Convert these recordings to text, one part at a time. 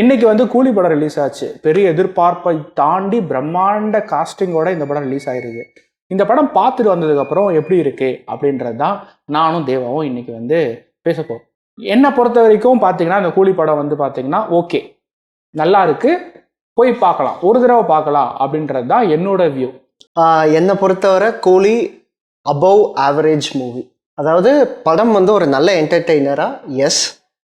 இன்னைக்கு வந்து கூலி படம் ரிலீஸ் ஆச்சு. பெரிய எதிர்பார்ப்பை தாண்டி பிரம்மாண்ட காஸ்டிங்கோட இந்த படம் ரிலீஸ் ஆயிருக்கு. இந்த படம் பார்த்துட்டு வந்ததுக்கப்புறம் எப்படி இருக்கு அப்படின்றது தான் நானும் தேவாவும் இன்னைக்கு வந்து பேச என்னை பொறுத்த வரைக்கும் பார்த்தீங்கன்னா இந்த கூலி படம் வந்து பார்த்தீங்கன்னா ஓகே நல்லா இருக்கு. போய் பார்க்கலாம். ஒரு தடவை பார்க்கலாம் அப்படின்றது தான் என்னோட வியூ என்னை பொறுத்தவரை கூலி அபவ் ஆவரேஜ் மூவி அதாவது படம் வந்து ஒரு நல்ல என்டர்டெய்னரா எஸ்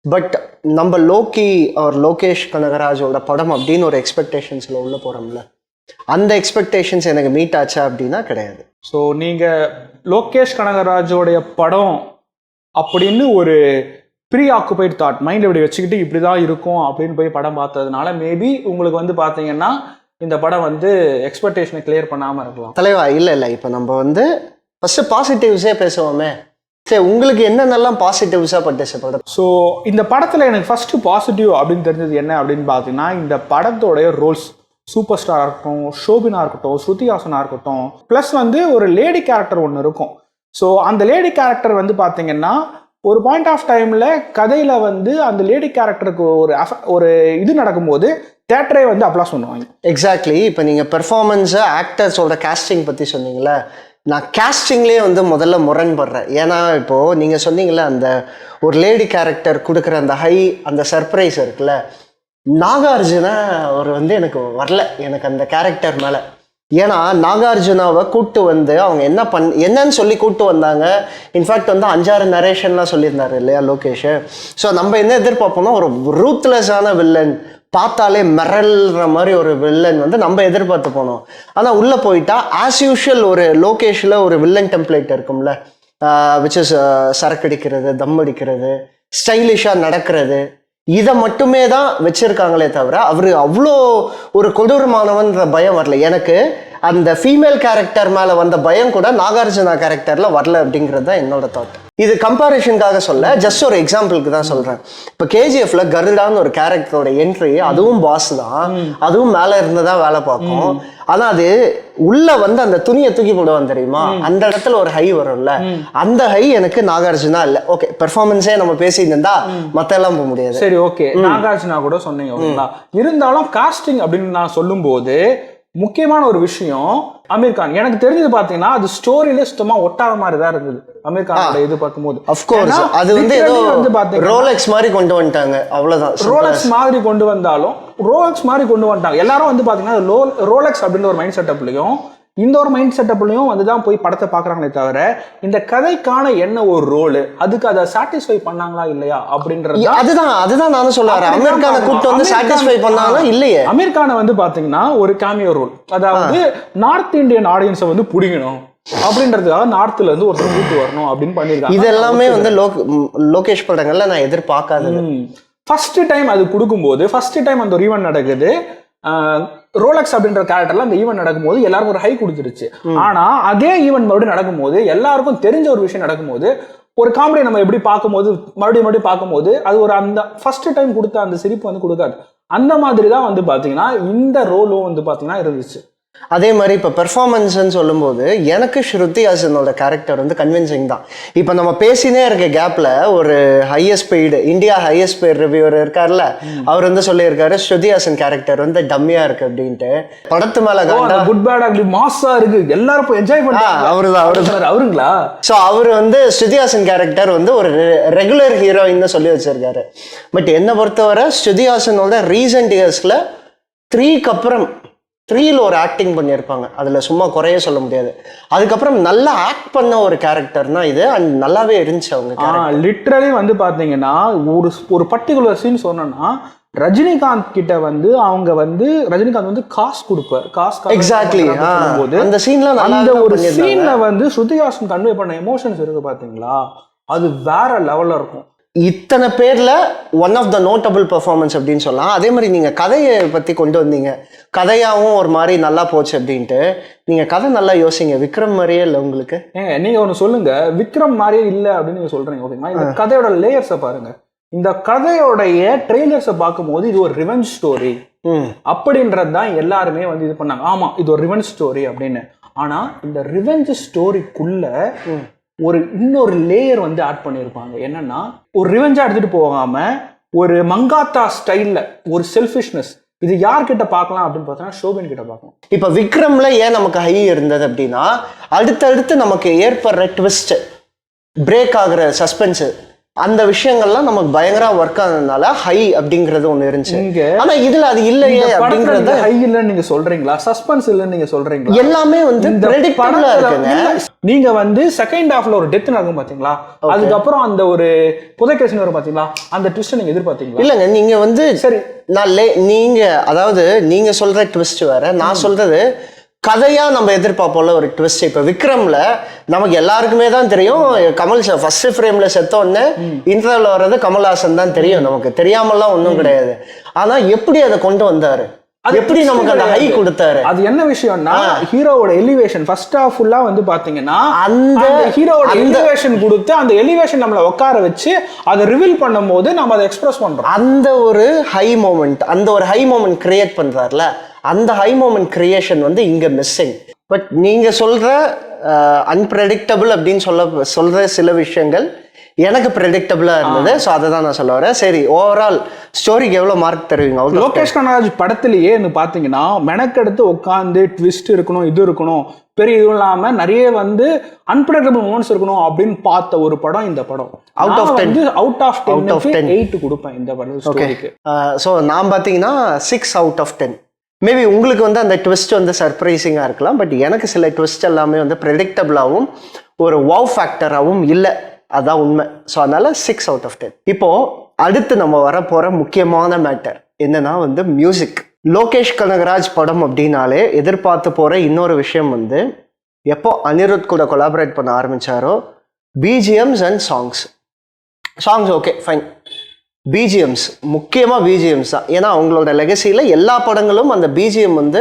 பட் நம்ம லோக்கி அவர் லோகேஷ் கனகராஜோட படம் அப்படின்னு ஒரு எக்ஸ்பெக்டேஷன்ஸில் உள்ள போகிறோம்ல அந்த எக்ஸ்பெக்டேஷன்ஸ் எனக்கு மீட் ஆச்சா அப்படின்னா கிடையாது. ஸோ நீங்கள் லோகேஷ் கனகராஜோடைய படம் அப்படின்னு ஒரு ப்ரீ ஆக்குபைட் தாட் மைண்ட் இப்படி வச்சுக்கிட்டு இப்படி தான் இருக்கும் அப்படின்னு போய் படம் பார்த்ததுனால மேபி உங்களுக்கு வந்து பார்த்தீங்கன்னா இந்த படம் வந்து எக்ஸ்பெக்டேஷனை கிளியர் பண்ணாமல் இருக்கலாம். தலைவா இல்லை இல்லை. இப்போ நம்ம வந்து ஃபஸ்ட்டு பாசிட்டிவ்ஸே பேசுவோமே. சரி உங்களுக்கு என்னென்னலாம் பாசிட்டிவ்ஸாக பட்டுச்சு படம் ஸோ இந்த படத்தில் எனக்கு ஃபஸ்ட்டு பாசிட்டிவ் அப்படின்னு தெரிஞ்சது என்ன அப்படின்னு பார்த்தீங்கன்னா இந்த படத்தோடைய ரோல்ஸ் சூப்பர் ஸ்டாராக இருக்கட்டும் ஷோபினா இருக்கட்டும் ஸ்ருதி ஹாசனா இருக்கட்டும் ப்ளஸ் வந்து ஒரு லேடி கேரக்டர் ஒன்று இருக்கும். ஸோ அந்த லேடி கேரக்டர் வந்து பார்த்தீங்கன்னா ஒரு பாயிண்ட் ஆஃப் டைமில் கதையில் வந்து அந்த லேடி கேரக்டருக்கு ஒரு அஃப- ஒரு இது நடக்கும்போது தேட்டரே வந்து அப்ளாஸ் பண்ணுவாங்க. எக்ஸாக்ட்லி இப்போ நீங்கள் பெர்ஃபார்மன்ஸை ஆக்டர்ஸோட casting பற்றி சொன்னீங்களே நான் கேஸ்டிங்லேயே வந்து முதல்ல முரண்படுறேன். ஏன்னா இப்போது நீங்கள் சொன்னீங்களே அந்த ஒரு லேடி கேரக்டர் கொடுக்குற அந்த ஹை அந்த சர்ப்ரைஸ் இருக்குல்ல நாகார்ஜுனா அவர் வந்து எனக்கு வரல. எனக்கு அந்த கேரக்டர் மேலே. ஏன்னா நாகார்ஜுனாவை கூப்பிட்டு வந்து அவங்க என்ன பண் என்னன்னு சொல்லி கூப்பிட்டு வந்தாங்க. இன்ஃபேக்ட் வந்து அஞ்சாறு நரேஷன்லாம் சொல்லியிருந்தாரு இல்லையா லோகேஷ்? ஸோ நம்ம என்ன எதிர்பார்ப்போம்னா ஒரு ரூத்லெஸ்ஸான வில்லன் பார்த்தாலே மிரல்ற மாதிரி ஒரு வில்லன் வந்து நம்ம எதிர்பார்த்து போனோம். ஆனால் உள்ளே போயிட்டா ஆஸ் யூஷுவல் ஒரு லோகேஷில் ஒரு வில்லன் டெம்ப்ளேட் இருக்கும்ல. விச் இஸ் சரக்கு அடிக்கிறது தம் அடிக்கிறது ஸ்டைலிஷாக நடக்கிறது. இதை மட்டுமே தான் வச்சுருக்காங்களே தவிர அவர் அவ்வளோ ஒரு கொடூரமானவன்ற பயம் வரல. எனக்கு அந்த ஃபீமேல் கேரக்டர் மேலே வந்த பயம் கூட நாகார்ஜுனா கேரக்டரில் வரல அப்படிங்கிறது தான் என்னோட தாட் இது கம்பாரிஷனுக்காக சொல்ல ஜஸ்ட் ஒரு எக்ஸாம்பிளுக்கு தான் சொல்கிறேன் இப்போ கேஜிஎஃப்ல கருடான்னு ஒரு கேரக்டரோட என்ட்ரி அதுவும் பாஸ் தான். அதுவும் மேலே இருந்து தான் வேலை பார்க்கும். ஆனால் அது உள்ள வந்து அந்த துணியை தூக்கி போடுவான் தெரியுமா? அந்த இடத்துல ஒரு ஹை வரும்ல. அந்த ஹை எனக்கு நாகார்ஜுனா இல்லை. ஓகே பெர்ஃபார்மன்ஸே நம்ம பேசியிருந்தா மத்த எல்லாம் போக முடியாது. சரி ஓகே நாகார்ஜுனா கூட சொன்னீங்க இருந்தாலும் காஸ்டிங் அப்படின்னு நான் சொல்லும்போது முக்கியமான ஒரு விஷயம் அமீர் கான். எனக்கு தெரிஞ்சது பாத்தீங்கன்னா அது ஸ்டோரியில சுத்தமா ஒட்டாத மாதிரி தான் இருந்தது அமீர் கானோட இது பார்க்கும்போது. அஃப்கோர்ஸ் அது வந்து வந்து பாத்தீங்கன்னா ரோலெக்ஸ் மாதிரி கொண்டு வந்துட்டாங்க. அவ்வளவுதான். ரோலக்ஸ் மாதிரி கொண்டு வந்தாலும் ரோலக்ஸ் மாதிரி கொண்டு வந்துட்டாங்க. எல்லாரும் வந்து பாத்தீங்கன்னா ரோலக்ஸ் அப்படின்ற ஒரு மைண்ட் செட்டப்லயும் இந்த ஒரு மைண்ட் செட்டப்லயும் வந்து தான் போய் படத்தை பாக்குறாங்களே தவிர இந்த கதைக்கான என்ன ஒரு ரோல் அதுக்கு அதை சாட்டிஸ்ஃபை பண்ணாங்களா இல்லையா அப்படின்றது அதுதான் அதுதான் நானும் சொல்ல வரேன். அமெரிக்கான பார்க்கணும். கூட்டு வந்து சாட்டிஸ்ஃபை பண்ணாலும் இல்லையே? அமீர் கானை வந்து பாத்தீங்கன்னா ஒரு கேமியோ ரோல் அதாவது நார்த் இந்தியன் ஆடியன்ஸை வந்து பிடிக்கணும் அப்படின்றதுக்காக நார்த்ல இருந்து ஒருத்தர் கூட்டு வரணும் அப்படின்னு பண்ணிருக்காங்க இது எல்லாமே வந்து லோகேஷ் படங்கள்ல நான் எதிர்பார்க்காதது. ஃபர்ஸ்ட் டைம் அது கொடுக்கும்போது ஃபர்ஸ்ட் டைம் அந்த ஈவெண்ட் நடக்குது. ரோலக்ஸ் அப்படின்ற கேரக்டர்ல அந்த ஈவெண்ட் நடக்கும்போது எல்லாருக்கும் ஒரு ஹை கொடுத்துருச்சு ஆனா அதே ஈவெண்ட் மறுபடியும் நடக்கும்போது எல்லாருக்கும் தெரிஞ்ச ஒரு விஷயம் நடக்கும்போது ஒரு காமெடி நம்ம எப்படி பார்க்கும்போது மறுபடியும் மறுபடியும் பார்க்கும்போது அது ஒரு அந்த ஃபர்ஸ்ட் டைம் கொடுத்த அந்த சிரிப்பு வந்து கொடுக்காது. அந்த மாதிரி தான் வந்து பாத்தீங்கன்னா இந்த ரோலும் வந்து பாத்தீங்கன்னா இருந்துச்சு. அதே மாதிரி இப்போ பெர்ஃபார்மன்ஸ்னு சொல்லும்போது எனக்கு ஸ்ருதி ஹாசனோட கேரக்டர் வந்து கன்வின்சிங் தான். இப்போ நம்ம பேசினே இருக்க கேப்ல ஒரு highest paid India highest paid reviewer இருக்கார்ல அவர் வந்து சொல்லியிருக்காரு ஸ்ருதி ஹாசன் கேரக்டர் வந்து டம்மியா இருக்கு அப்படின்ட்டு. படத்து மேல குட் பேட் அப்படி மாசா இருக்கு. எல்லாரும் என்ஜாய் அவருதான் அவரு சொன்னாரு, அவருங்களா? ஸோ அவர் வந்து ஸ்ருதிஹாசன் கேரக்டர் வந்து ஒரு ரெகுலர் ஹீரோயின்னு சொல்லி வச்சிருக்காரு. பட் என்னை பொறுத்தவரை ஸ்ருதிஹாசனோட ரீசன்ட் இயர்ஸில் த்ரீக்கு அப்புறம் த்ரீல ஒரு ஆக்டிங் பண்ணியிருப்பாங்க அதில் சும்மா குறைய சொல்ல முடியாது அதுக்கப்புறம் நல்லா ஆக்ட் பண்ண ஒரு கேரக்டர்னா இது அண்ட் நல்லாவே இருந்துச்சு அவங்க. லிட்ரலி வந்து பாத்தீங்கன்னா ஒரு ஒரு பர்டிகுலர் சீன் சொன்னோம்னா ரஜினிகாந்த் கிட்ட வந்து அவங்க வந்து ரஜினிகாந்த் வந்து காசு கொடுப்பார் காசு ஆ. சொல்லும்போது அந்த நல்லா அந்த ஒரு. சீன்ல வந்து ஸ்ருதிஹாசன் கன்வே பண்ண எமோஷன்ஸ் இருக்கு பாத்தீங்களா அது வேற லெவல்ல இருக்கும் இத்தனை பேர்ல one of the notable performance அப்படின்னு சொல்லலாம். அதே மாதிரி நீங்க கதையை பத்தி கொண்டு வந்தீங்க. கதையாவும் ஒரு மாதிரி நல்லா போச்சு அப்படின்ட்டு. நீங்க கதை நல்லா யோசிங்க. விக்ரம் மாதிரியே இல்லை உங்களுக்கு? ஏங்க நீங்க ஒண்ணு சொல்லுங்க. விக்ரம் மாதிரியே இல்ல அப்படின்னு நீங்க சொல்றீங்க ஓகேங்களா? இந்த கதையோட லேயர்ஸை பாருங்க. இந்த கதையோடைய ட்ரெய்லர்ஸை பார்க்கும்போது இது ஒரு ரிவெஞ்ச் ஸ்டோரி ம். அப்படின்றது தான் எல்லாருமே வந்து இது பண்ணாங்க. ஆமா இது ஒரு ரிவெஞ்ச் ஸ்டோரி அப்படின்னு. ஆனா இந்த ரிவெஞ்ச் ஸ்டோரிக்குள்ள ஒரு இன்னொரு லேயர் வந்து ஆட் பண்ணியிருப்பாங்க என்னன்னா ஒரு ரிவெஞ்சா எடுத்துட்டு போகாம ஒரு மங்காத்தா ஸ்டைல்ல ஒரு செல்ஃபிஷ்னஸ் இது யார்கிட்ட பார்க்கலாம் அப்படின்னு பார்த்தோன்னா ஷோபின் கிட்ட பார்க்கலாம். இப்போ விக்ரம்ல ஏன் நமக்கு ஹை இருந்தது அப்படின்னா அடுத்தடுத்து நமக்கு ஏற்படுற ட்விஸ்ட் பிரேக் ஆகிற சஸ்பென்ஸ் அந்த விஷயங்கள்லாம் நமக்கு பயங்கர ஒர்க் ஆனதுனால ஹை அப்படிங்கிறது ஒண்ணு இருந்துச்சு. ஆனா இதுல அது இல்லையே அப்படிங்கறத ஹை இல்லைன்னு நீங்க சொல்றீங்களா? சஸ்பென்ஸ் இல்லைன்னு நீங்க சொல்றீங்களா? எல்லாமே வந்து ப்ரெடிக்டபிளா இருக்குங்க. நீங்க வந்து செகண்ட் ஹாஃப்ல ஒரு டெத் நடக்கும் பாத்தீங்களா? அதுக்கப்புறம் அந்த ஒரு புதைக்கேசன் வரும் பாத்தீங்களா? அந்த ட்விஸ்ட் நீங்க எதிர்பார்த்தீங்களா? இல்லைங்க நீங்க வந்து சரி. நான் லே நீங்க அதாவது நீங்க சொல்ற ட்விஸ்ட் வேற நான் சொல்றது கதையா நம்ம எதிர்பார்ப்போம்ல ஒரு ட்விஸ்ட் இப்ப விக்ரம்ல நமக்கு எல்லாருக்குமே தான் தெரியும். கமல் சார் ஃபர்ஸ்ட் ஃப்ரேம்ல செத்த உடனே இன்டர்வல் வர்றது கமல்ஹாசன் தான் தெரியும் நமக்கு. தெரியாமலாம் ஒண்ணும் கிடையாது. ஆனா எப்படி அதை கொண்டு வந்தாரு? எப்படி நமக்கு அந்த ஹை. கொடுத்தாரு? அது என்ன விஷயம்னா ஹீரோவோட எலிவேஷன் ஃபர்ஸ்ட் ஹாஃப் ஃபுல்லா வந்து பாத்தீங்கன்னா அந்த- ஹீரோவோட எலிவேஷன் கொடுத்து அந்த எலிவேஷன் நம்மள உட்கார வச்சு அதை ரிவீல் பண்ணும்போது நம்ம அதை எக்ஸ்பிரஸ் பண்றோம். அந்த ஒரு ஹை மூமெண்ட் அந்த ஒரு ஹை மூமெண்ட் கிரியேட் பண்றாருல. அந்த ஹை மூமெண்ட் கிரியேஷன் வந்து இங்க மிஸ்ஸிங் பட் நீங்க சொல்ற அன்பிரடிக்டபிள் அப்படின்னு சொல்ல சொல்ற சில விஷயங்கள் எனக்கு ப்ரெடிக்டபிளா இருந்தது. ஸோ அதை தான் நான் சொல்ல வரேன். சரி ஓவரால் ஸ்டோரிக்கு எவ்வளவு மார்க் தருவீங்க? Of லோகேஷ் கனராஜ் படத்திலேயே வந்து பாத்தீங்கன்னா மெனக்கெடுத்து உட்காந்து ட்விஸ்ட் இருக்கணும் இது இருக்கணும் பெரிய இதுவும் இல்லாம நிறைய வந்து அன்பிரடிக்டபிள் மூமெண்ட்ஸ் இருக்கணும் அப்படின்னு பார்த்த ஒரு படம் இந்த படம். Out of 10. Out of of 10. Ten eight கொடுப்பேன் இந்த படம் ஸ்டோரிக்கு ஸோ நான் பார்த்தீங்கன்னா six out of ten maybe உங்களுக்கு வந்து அந்த ட்விஸ்ட் வந்து சர்ப்ரைசிங்காக இருக்கலாம் பட் எனக்கு சில ட்விஸ்ட் எல்லாமே வந்து ப்ரெடிக்டபிளாகவும் ஒரு வாவ் ஃபேக்டராகவும் இல்லை. அதான் உண்மை. ஸோ அதனால் சிக்ஸ் அவுட் ஆஃப் டென் இப்போ அடுத்து நம்ம வரப்போகிற முக்கியமான மேட்டர் என்னன்னா வந்து மியூசிக் லோகேஷ் கனகராஜ் படம் அப்படின்னாலே எதிர்பார்த்து போகிற இன்னொரு விஷயம் வந்து எப்போ அனிருத் கூட கொலாபரேட் பண்ண ஆரம்பிச்சாரோ BGMs and songs songs okay fine BGMs முக்கியமாக பிஜிஎம்ஸ் தான். ஏன்னா அவங்களோட லெகசியில் எல்லா படங்களும் அந்த பிஜிஎம் வந்து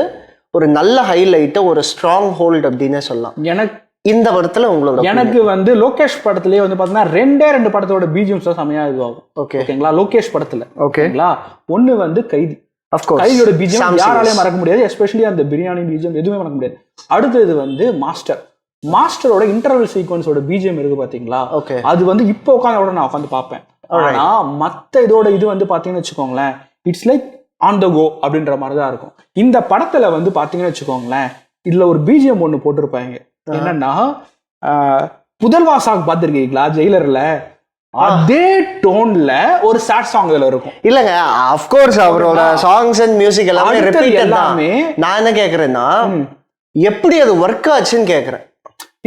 ஒரு நல்ல ஹைலைட்டு ஒரு ஸ்ட்ராங் ஹோல்ட் அப்படின்னே சொல்லலாம். எனக்கு இந்த படத்தில் உங்களோட எனக்கு வந்து லோகேஷ் படத்திலேயே வந்து பாத்தீங்கன்னா ரெண்டே ரெண்டு படத்தோட பிஜிஎம்ஸ் தான் செமையா இதுவாகும். ஓகே ஓகேங்களா? லோகேஷ் படத்துல. ஓகே ஓகேங்களா? ஒண்ணு வந்து கைதி. அஃப்கோர்ஸ் கைதியோட பிஜிஎம் யாராலையும் மறக்க முடியாது. எஸ்பெஷலி அந்த பிரியாணி பிஜிஎம் எதுவுமே மறக்க முடியாது. அடுத்தது வந்து மாஸ்டர் மாஸ்டரோட இன்டர்வல் சீக்வன்ஸோட பிஜிஎம் இருக்கு பாத்தீங்களா? ஓகே அது வந்து இப்போ உட்காந்து நான் உட்காந்து பார்ப்பேன். ஆனா மத்த இதோட இது வந்து பாத்தீங்கன்னு வச்சுக்கோங்களேன் it's like on the go அப்படின்ற மாதிரி தான் இருக்கும். இந்த படத்துல வந்து பாத்தீங்கன்னு வச்சுக்கோங்களேன் இதுல ஒரு பிஜிஎம் ஒண்ணு போட்டிருப்பாங்க. என்னன்னா புதல்வா சாங் பார்த்திருக்கீங்களா ஜெயிலர்ல? அதே டோன்ல ஒரு சேட் சாங் இதுல இருக்கும். இல்லைங்க அஃப்கோர்ஸ் அவரோட சாங்ஸ் அண்ட் மியூசிக் எல்லாமே ரிப்பீட் எல்லாமே நான் என்ன கேட்குறேன்னா எப்படி அது ஒர்க் ஆச்சுன்னு கேட்குறேன்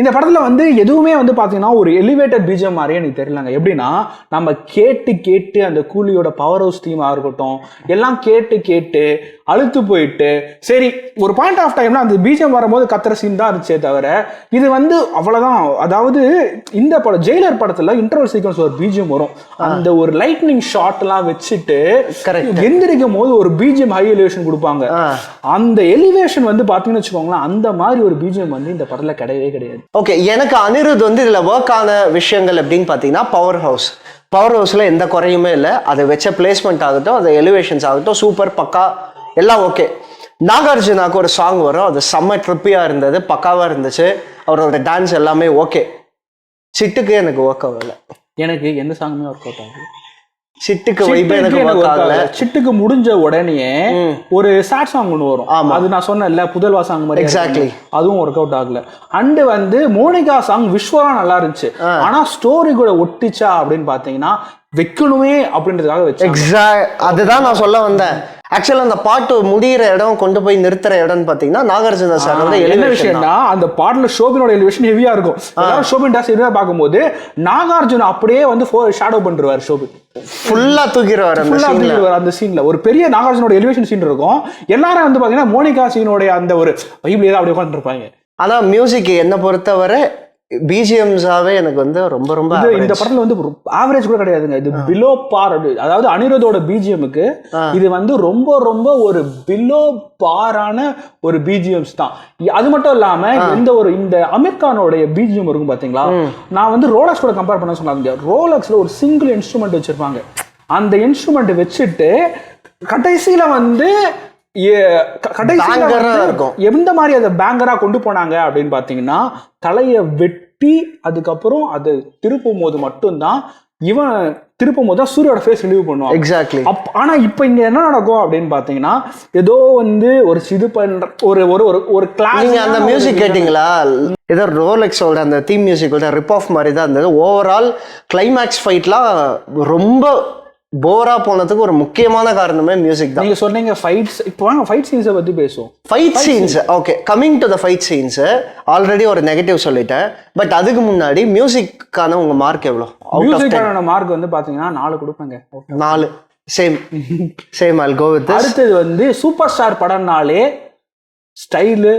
இந்த படத்துல வந்து எதுவுமே வந்து பாத்தீங்கன்னா ஒரு எலிவேட்டட் பீஜம் மாதிரியே எனக்கு தெரியலங்க. எப்படின்னா நம்ம கேட்டு கேட்டு அந்த கூலியோட பவர் ஹவுஸ் தீமா இருக்கட்டும் எல்லாம் கேட்டு கேட்டு அழுத்து போயிட்டு சரி ஒரு பாயிண்ட் ஆஃப் டைம்ல அந்த பிஜிஎம் வரும்போது கத்துற சீன் தான் இருந்துச்சே தவிர இது வந்து அவ்வளவுதான். அதாவது இந்த படம் ஜெயிலர் படத்துல இன்டர்வல் சீக்வன்ஸ் ஒரு பிஜிஎம் வரும். அந்த ஒரு லைட்னிங் ஷாட் எல்லாம் வச்சுட்டு. எந்திரிக்கும் போது ஒரு பிஜிஎம் ஹை எலிவேஷன் கொடுப்பாங்க. அந்த எலிவேஷன் வந்து பாத்தீங்கன்னு வச்சுக்கோங்களேன் அந்த மாதிரி ஒரு பிஜிஎம் வந்து இந்த படத்துல கிடையவே கிடையாது. ஓகே எனக்கு அனிருத் வந்து இதில் ஒர்க் ஆன விஷயங்கள் அப்படின்னு பார்த்தீங்கன்னா பவர் ஹவுஸ் பவர் ஹவுஸில் எந்த குறையுமே இல்லை. அதை வச்ச பிளேஸ்மெண்ட் ஆகட்டும் அது எலிவேஷன்ஸ் ஆகட்டும் சூப்பர் பக்கா எல்லாம் ஓகே நாகார்ஜுனாக்கு ஒரு சாங் வரும். அது செம்ம ட்ரிப்பியாக இருந்தது பக்காவாக இருந்துச்சு. அவரோட டான்ஸ் எல்லாமே ஓகே சிட்டுக்கு எனக்கு ஒர்க் ஆகல. எனக்கு எந்த சாங்குமே ஒர்க் அவுட் ஆகுது சிட்டுக்கு சிட்டுக்கு எனக்கு ஒர்க் ஆகல. சிட்டுக்கு முடிஞ்ச உடனே ஒரு சாட் சாங் ஒன்று வரும். ஆமா. அது நான் சொன்னேன்ல புதல்வா சாங் மாதிரி. இருக்கும். அதுவும் ஒர்க் அவுட் ஆகல. அண்ட் வந்து மோனிகா சாங் விஸ்வரா நல்லா இருந்துச்சு. ஆனா ஸ்டோரி கூட ஒட்டிச்சா அப்படின்னு பாத்தீங்கன்னா வைக்கணுமே அப்படின்றதுக்காக வச்சாங்க. எக்ஸாக்ட் அதுதான் நான் சொல்ல வந்தேன். ஆக்சுவலாக அந்த பாட்டு முடியிற இடம் கொண்டு போய் நிறுத்துற இடம்னு பார்த்தீங்கன்னா நாகார்ஜுனா சார் வந்து என்ன. விஷயம்னா அந்த பாடல ஷோபினோட எலிவேஷன் ஹெவியா இருக்கும். எல்லாரும் ஷோபின் டாஸ் ஹெவியா பார்க்கும்போது நாகார்ஜுன அப்படியே வந்து ஷேடோ பண்றாரு ஷோபின். ஃபுல்லா தூக்கிடுவார் அந்த ஃபுல்லா சீன்ல தூக்கிடுவாரு அந்த சீன்ல ஒரு பெரிய நாகார்ஜுனோட எலிவேஷன் சீன் இருக்கும். எல்லாரும் வந்து பாத்தீங்கன்னா மோனிகா சீனோட அந்த ஒரு வைப்லயே தான் அப்படியே உட்காந்துருப்பாங்க ஆனா மியூசிக் என்ன பொறுத்தவரை பிஜிஎம்ஸாவே எனக்கு வந்து ரொம்ப ரொம்ப இந்த. படத்துல வந்து ஆவரேஜ் கூட கிடையாதுங்க. இது பிலோ பார் அதாவது அனிருத்தோட பிஜிஎம்க்கு இது வந்து ரொம்ப ரொம்ப ஒரு பிலோ பாரான ஒரு பிஜிஎம்ஸ் தான். அது மட்டும் இல்லாம இந்த ஒரு இந்த அமீர் கானோடைய பிஜிஎம் இருக்கும் பாத்தீங்களா? நான் வந்து ரோலக்ஸ் கூட கம்பேர் பண்ண சொல்லாதீங்க. ரோலக்ஸ்ல ஒரு சிங்கிள் இன்ஸ்ட்ருமெண்ட் வச்சிருப்பாங்க. அந்த இன்ஸ்ட்ருமெண்ட் வச்சுட்டு கடைசியில வந்து இருக்கும். எந்த மாதிரி அதை பேங்கரா கொண்டு போனாங்க அப்படின்னு பாத்தீங்கன்னா தலையை வெட்டி அதுக்கப்புறம் அது திருப்பும் போது மட்டும்தான் இவன் திருப்பும் போது தான் சூரியோட ஃபேஸ் ரிலீவ் பண்ணுவான். எக்ஸாக்ட்லி அப் ஆனா இப்போ இங்க என்ன நடக்கும் அப்படின்னு பாத்தீங்கன்னா ஏதோ வந்து ஒரு இது பண்ற ஒரு ஒரு ஒரு ஒரு கிளாஸ் நீங்க அந்த மியூசிக் கேட்டிங்களா? ஏதோ ரோலெக்ஸோட அந்த தீம் மியூசிக்கோட ரிப் ஆஃப் மாதிரி தான் இருந்தது. ஓவரால் கிளைமேக்ஸ் ஃபைட்லாம் ரொம்ப போரா போனதுக்கு ஒரு முக்கியமான காரணமே மியூசிக் தான். நீங்க சொன்னீங்க ஃபைட்ஸ் இப்போ வாங்க ஃபைட் சீன்ஸை பத்தி பேசுவோம். Fight scenes okay coming to the fight scenes already ஒரு நெகட்டிவ் சொல்லிட்டேன். பட் அதுக்கு முன்னாடி மியூசிக்கான உங்க மார்க் எவ்வளோ? மியூசிக்கான மார்க் வந்து பாத்தீங்கன்னா நாலு கொடுப்பேங்க. நாலு. Same same I'll go with அடுத்தது வந்து சூப்பர் ஸ்டார் படம்னாலே ஸ்டைலு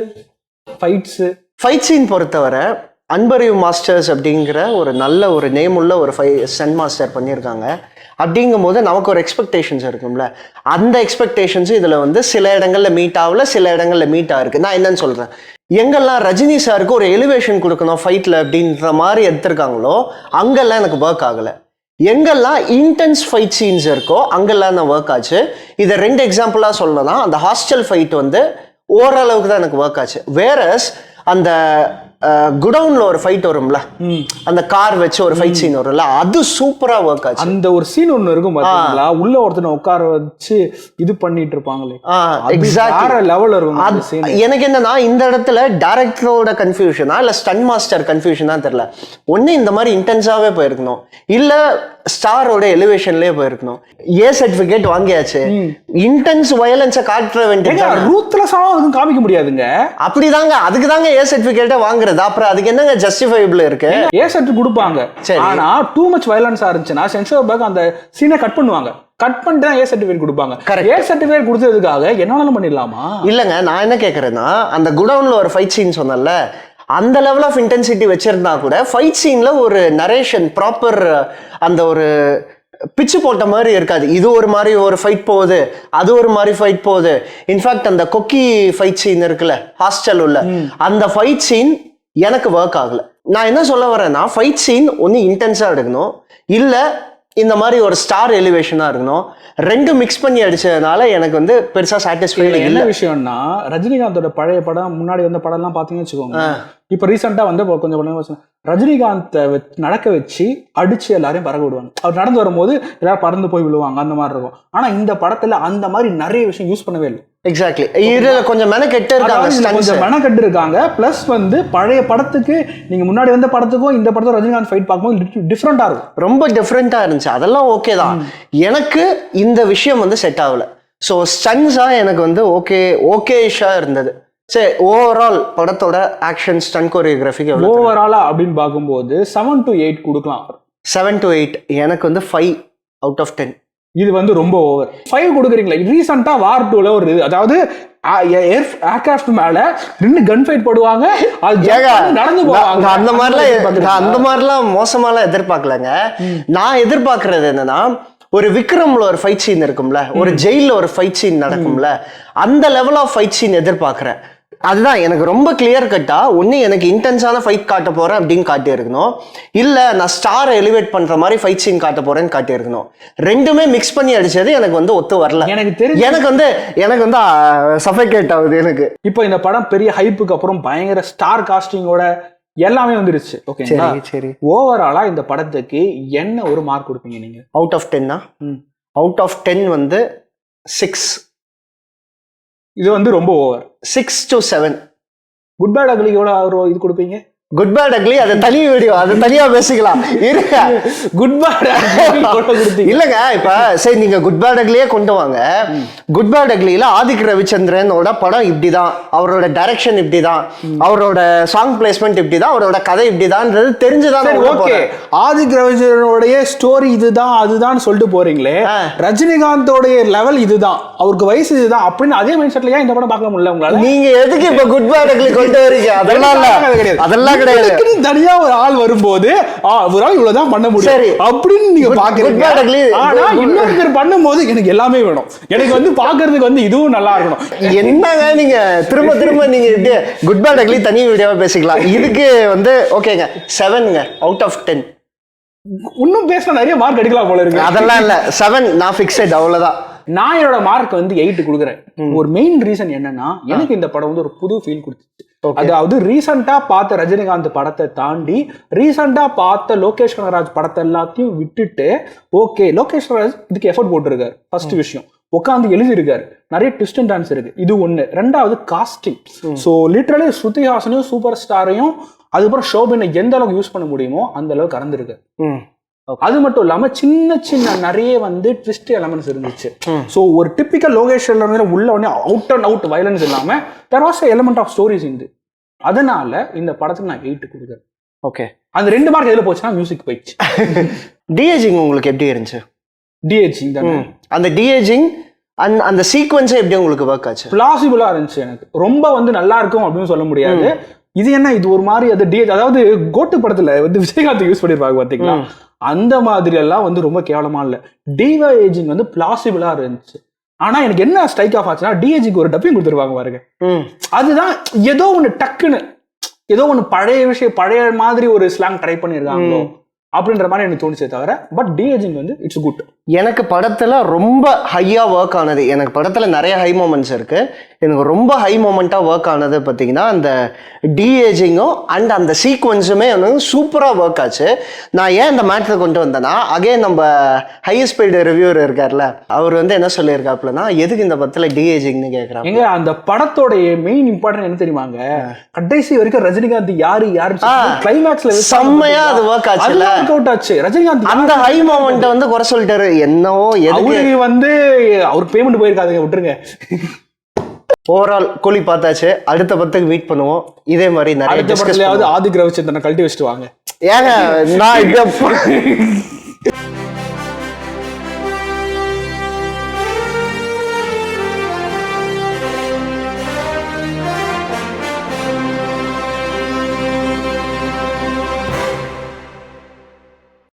ஃபைட்ஸு ஃபைட் சீன் பொறுத்தவரை அன்பறிவு மாஸ்டர்ஸ் அப்படிங்கிற ஒரு நல்ல ஒரு நேம் உள்ள ஒரு ஃபை சன் மாஸ்டர் பண்ணியிருக்காங்க. அப்படிங்கும்போது நமக்கு ஒரு எக்ஸ்பெக்டேஷன்ஸ் இருக்கும்ல. அந்த எக்ஸ்பெக்டேஷன்ஸ் இதில் வந்து சில இடங்களில் மீட் ஆகல சில இடங்களில் மீட் ஆகிருக்கு நான் என்னன்னு சொல்கிறேன் எங்கெல்லாம் ரஜினி சாருக்கு ஒரு எலிவேஷன் கொடுக்கணும் ஃபைட்டில் அப்படின்ற மாதிரி எடுத்திருக்காங்களோ அங்கெல்லாம் எனக்கு ஒர்க் ஆகலை. எங்கெல்லாம் இன்டென்ஸ் ஃபைட் சீன்ஸ் இருக்கோ அங்கெல்லாம் நான் ஒர்க் ஆச்சு. இதை ரெண்டு எக்ஸாம்பிளாக சொல்லணும்னா அந்த ஹாஸ்டல் ஃபைட் வந்து ஓரளவுக்கு தான் எனக்கு ஒர்க் ஆச்சு. வேறஸ் அந்த குடவுன்ல ஒரு ஃபைட் வரும்ல? அந்த கார் வச்சு ஒரு ஃபைட் சீன் வரும்ல? அது சூப்பரா ஒர்க் ஆச்சு. அந்த ஒரு சீன் ஒண்ணு இருக்கும் பாத்தீங்களா? உள்ள ஒருத்தனை உட்கார வச்சு இது பண்ணிட்டு இருப்பாங்களே. எக்ஸாக்ட் வேற லெவல்ல இருக்கும். எனக்கு என்னன்னா இந்த இடத்துல டேரக்டரோட கன்ஃபியூஷனா இல்ல ஸ்டன் மாஸ்டர் கன்ஃபியூஷனா தெரியல. ஒண்ணு இந்த மாதிரி இன்டென்ஸாவே போயிருக்கணும். இல்ல ஸ்டாரோட எலிவேஷன்லயே போயிருக்கணும். ஏ சர்டிபிகேட் வாங்கியாச்சு. இன்டென்ஸ் வயலன்ஸை காட்டுற வேண்டிய ஏங்க ரூத்லெஸ்ஸாவும் அதுவும் காமிக்க முடியாதுங்க. அப்படிதாங்க. அதுக்கு தாங்க ஏ சர்டிபிகேட்டை வாங்குறது. அப்புறம் அதுக்கு என்னங்க ஜஸ்டிஃபைபிள் இருக்கு? ஏ செட் கொடுப்பாங்க. சரி. ஆனா டூ மச் வயலன்ஸா இருந்துச்சுன்னா சென்சார் பேக் அந்த சீனை கட் பண்ணுவாங்க. கட் பண்ணிட்டு தான் ஏ சர்டிஃபிகேட் கொடுப்பாங்க. ஏ சர்டிஃபிகேட் கொடுத்ததுக்காக என்ன வேணாலும் பண்ணிடலாமா? இல்லைங்க நான் என்ன கேட்குறேன்னா அந்த குடவுன்ல ஒரு ஃபைட் சீன் சொன்னேன்ல. அந்த லெவல் ஆஃப் இன்டென்சிட்டி வச்சிருந்தா கூட ஃபைட் சீன்ல ஒரு நரேஷன் ப்ராப்பர் அந்த ஒரு பிச்சு போட்ட மாதிரி இருக்காது. இது ஒரு மாதிரி ஒரு ஃபைட் போகுது அது ஒரு மாதிரி ஃபைட் போகுது. இன்ஃபேக்ட் அந்த கொக்கி ஃபைட் சீன் இருக்குல்ல ஹாஸ்டல் உள்ள அந்த ஃபைட் சீன் எனக்கு ஒர்க் ஆகல. நான் என்ன சொல்ல வரேன்னா ஃபைட் சீன் ஒன்று இன்டென்ஸாக எடுக்கணும் இல்லை இந்த மாதிரி ஒரு ஸ்டார் எலிவேஷனாக இருக்கணும். ரெண்டும் மிக்ஸ் பண்ணி அடிச்சதுனால எனக்கு வந்து பெருசாக சாட்டிஸ்ஃபைடு என்ன விஷயம்னா ரஜினிகாந்தோட பழைய படம் முன்னாடி வந்த படம்லாம் பாத்தீங்கன்னு வச்சுக்கோங்க. இப்ப ரீசெண்டா வந்து கொஞ்சம் வச்சு ரஜினிகாந்தை நடக்க வச்சு அடிச்சு எல்லாரையும் பறக்க விடுவாங்க. அவர் நடந்து வரும்போது எல்லாரும் பறந்து போய் விழுவாங்க. அந்த மாதிரி இருக்கும். ஆனா இந்த படத்துல அந்த மாதிரி நிறைய விஷயம் யூஸ் பண்ணவே இல்லை. எக்ஸாக்ட்லி இதுல கொஞ்சம் மெனக்கெட்டு இருக்காங்க. கொஞ்சம் மெனக்கட்டு இருக்காங்க. பிளஸ் வந்து பழைய படத்துக்கு நீங்க முன்னாடி வந்த படத்துக்கும் இந்த படத்துக்கும் ரஜினிகாந்த் ஃபைட் பார்க்கும்போது டிஃப்ரெண்டா இருக்கும். ரொம்ப டிஃப்ரெண்ட்டாக இருந்துச்சு. அதெல்லாம் ஓகே தான். எனக்கு இந்த விஷயம் வந்து செட் ஆகல. ஸோ ஸ்டன்ஸாக எனக்கு வந்து ஓகே ஓகேஷாக இருந்தது. சரி ஓவரால் படத்தோட ஆக்ஷன் ஸ்டன் கோரியோகிராஃபிக்கு எவ்வளோ ஓவராலா அப்படின்னு பார்க்கும்போது செவன் டு எயிட் கொடுக்கலாம். செவன் டு எயிட் எனக்கு வந்து ஃபைவ் அவுட் ஆஃப் டென் இது வந்து ரொம்ப ஓவர் ஃபைவ் கொடுக்குறீங்களா ரீசெண்டா வார் டூல ஒரு இது. அதாவது ஏர்கிராஃப்ட் மேல நின்று கன் ஃபைட் போடுவாங்க நடந்து போவாங்க. அந்த மாதிரிலாம் அந்த மாதிரிலாம் மோசமாலாம் எதிர்பார்க்கலங்க. நான் எதிர்பார்க்கறது என்னன்னா ஒரு விக்ரம்ல ஒரு ஃபைட் சீன் இருக்கும்ல ஒரு ஜெயில ஒரு ஃபைட் சீன் நடக்கும்ல அந்த லெவல் ஆஃப் ஃபைட் சீன் எதிர்பார்க்கறேன். அதுதான் எனக்கு ரொம்ப கிளியர் கட்டா ஒன்று எனக்கு இன்டென்ஸான ஃபைட் காட்ட போறேன் அப்படின்னு காட்டியிருக்கணும். இல்லை நான் ஸ்டாரை எலிவேட் பண்ற மாதிரி ஃபைட் சீன் காட்ட போறேன்னு காட்டியிருக்கணும். ரெண்டுமே மிக்ஸ் பண்ணி அடிச்சது எனக்கு வந்து ஒத்து வரல. எனக்கு தெரிஞ்சு எனக்கு வந்து எனக்கு வந்து சஃபகேட் ஆகுது எனக்கு. இப்போ இந்த படம் பெரிய ஹைப்புக்கு அப்புறம் பயங்கர ஸ்டார் காஸ்டிங்கோட எல்லாமே வந்துருச்சு. ஓகேங்களா சரி ஓவராலா இந்த படத்துக்கு என்ன ஒரு மார்க் கொடுப்பீங்க நீங்க? அவுட் ஆஃப் டென்னா ம். அவுட் ஆஃப் டென் வந்து சிக்ஸ் இது வந்து ரொம்ப over six to seven good bad அக்லிக்கு எவ்வளோ ஒரு இது கொடுப்பீங்க? குட் பேட் அக்லி அது தனி வீடியோ அது தனியா பேசிக்கலாம். இருங்க. குட் பேட் இல்லங்க இப்ப சரி நீங்க குட் பேட் அக்லியே கொண்டு வாங்க. குட் பேட் அக்லியில ஆதிக் ரவிச்சந்திரனோட படம் இப்படிதான். அவரோட டைரக்ஷன் இப்படிதான். அவரோட சாங் பிளேஸ்மெண்ட் இப்படிதான். அவரோட கதை இப்படிதான்ன்றது தெரிஞ்சுதான் ஓகே. ஆதிக் ரவிச்சந்திரனுடைய ஸ்டோரி இதுதான் அதுதான் சொல்லிட்டு போறீங்களே. ரஜினிகாந்தோடைய லெவல் இதுதான். அவருக்கு வயசு இதுதான். அப்படின்னு அதே மைண்ட் செட்ல ஏன் இந்த படம் பார்க்க முடியல உங்களால? நீங்க எதுக்கு இப்ப குட் பேட் அக்லி கொண்டு வரீங்க? அதெல்லாம். அதெல்லாம் கிடையாது. தனியா ஒரு ஆள் வரும்போது ஒரு ஆள் இவ்வளவுதான் பண்ண முடியும். சரி. அப்படின்னு நீங்க பாக்குறீங்க. ஆனா இன்னொருத்தர் பண்ணும்போது எனக்கு எல்லாமே வேணும். எனக்கு வந்து பாக்குறதுக்கு வந்து இதுவும் நல்லா இருக்கணும். என்னங்க நீங்க? திரும்ப திரும்ப நீங்க குட் பேட் அக்லி தனி வீடியோவா பேசிக்கலாம். இதுக்கு வந்து ஓகேங்க செவனுங்க அவுட் ஆஃப் டென் இன்னும் பேசினா நிறைய மார்க் எடுக்கலாம் போல இருக்கு. அதெல்லாம் இல்ல. செவன் நான் ஃபிக்ஸட் அவ்வளவுதான். நான் என்னோட மார்க் வந்து எயிட் கொடுக்குறேன். ஒரு மெயின் ரீசன் என்னன்னா எனக்கு இந்த படம் வந்து ஒரு புது ஃபீல் கொடுத்துச்சு. அதாவது ரீசெண்டா பார்த்த ரஜினிகாந்த் படத்தை தாண்டி ரீசெண்டா பார்த்த லோகேஷ் கனகராஜ் படத்தை எல்லாத்தையும் விட்டுட்டு ஓகே லோகேஷ் கனகராஜ் இதுக்கு எஃபர்ட் போட்டிருக்காரு. ஃபர்ஸ்ட் விஷயம். உட்காந்து எழுதியிருக்காரு. நிறைய ட்விஸ்ட் அண்ட் டான்ஸ் இருக்கு. இது ஒண்ணு. ரெண்டாவது காஸ்டிங் ஸோ லிட்டரலி ஸ்ருதிஹாசனையும் சூப்பர் ஸ்டாரையும் அதுக்கப்புறம் ஷோபினை எந்த அளவுக்கு யூஸ் பண்ண முடியுமோ அந்த அளவுக்கு கறந்துருக்கு. அது மட்டும் இல்லாம சின்ன சின்ன நிறைய வந்து ட்விஸ்ட் எலமெண்ட்ஸ் இருந்துச்சு. ஸோ ஒரு டிப்பிக்கல் லோகேஷ் எல்லாமே உள்ள உடனே அவுட் அண்ட் அவுட் வயலன்ஸ் இல்லாம there was element of stories இந்த அதனால இந்த படத்துக்கு நான் எயிட் கொடுக்குறேன். ஓகே அந்த ரெண்டு மார்க் எதுல போச்சுன்னா மியூசிக் போயிடுச்சு. டிஏஜிங் உங்களுக்கு எப்படி இருந்துச்சு? இந்த அந்த டிஏஜிங் அண்ட் அந்த சீக்வன்ஸே எப்படி உங்களுக்கு ஒர்க் ஆச்சு? பிளாசிபிளா இருந்துச்சு எனக்கு. ரொம்ப வந்து நல்லா இருக்கும் அப்படின்னு சொல்ல முடியாது. இது என்ன இது ஒரு மாதிரி அது டிஹெச் அதாவது கோட்டு படத்துல வந்து விஜயகாந்த் யூஸ் பண்ணிருப்பாங்க பாத்தீங்களா? அந்த மாதிரி எல்லாம் வந்து ரொம்ப கேவலமா இல்ல. டிவா ஏஜிங் வந்து பிளாசிபிளா இருந்துச்சு. ஆனா எனக்கு என்ன ஸ்ட்ரைக் ஆஃப் ஆச்சுன்னா டிஏஜிக்கு ஒரு டப்பிங் கொடுத்துருவாங்க பாருங்க. அதுதான் ஏதோ ஒண்ணு டக்குன்னு ஏதோ ஒண்ணு பழைய விஷயம் பழைய மாதிரி ஒரு ஸ்லாங் ட்ரை பண்ணிருக்காங்களோ அப்படின்ற மாதிரி எனக்கு தோணுச்சே தவிர பட் டிஏஜிங் வந்து இட்ஸ் குட் எனக்கு படத்துல ரொம்ப ஹையா ஒர்க் ஆனது. எனக்கு படத்துல நிறைய ஹை மூமெண்ட்ஸ் இருக்கு. எனக்கு ரொம்ப ஹை மூமெண்ட்டா ஒர்க் ஆனது பார்த்தீங்கன்னா அந்த டிஏஜிங்கும் அண்ட் அந்த சீக்வன்ஸுமே வந்து சூப்பராக ஒர்க் ஆச்சு. நான் ஏன் இந்த மேட்ரை கொண்டு வந்தேன்னா அகைன் நம்ம ஹை ஸ்பீடு ரிவ்யூவர் இருக்கார்ல அவர் வந்து என்ன சொல்லியிருக்காப்புலன்னா எதுக்கு இந்த படத்துல டிஏஜிங்னு கேட்குறாங்க அந்த படத்தோடைய மெயின் இம்பார்ட்டன் என்ன தெரியுமாங்க கடைசி வரைக்கும் ரஜினிகாந்த் யாரு யாரு கிளைமேக்ஸ்ல செம்மையா அது? ஒர்க் அவுட் ஆச்சு. ரஜினிகாந்த் அந்த ஹை மூமெண்ட்டை வந்து குறை சொல்லிட்டாரு. என்னவோ எதுக்கு? வந்து அவருக்கு பேமெண்ட் போயிருக்காதுங்க விட்டுருங்க. ஓவரால் கூலி பார்த்தாச்சு. அடுத்த படத்துக்கு வெயிட் பண்ணுவோம். இதே மாதிரி நிறைய ஆதிக் ரவிச்சந்திரனை கழட்டி வச்சுட்டு வாங்க. ஏங்க நான்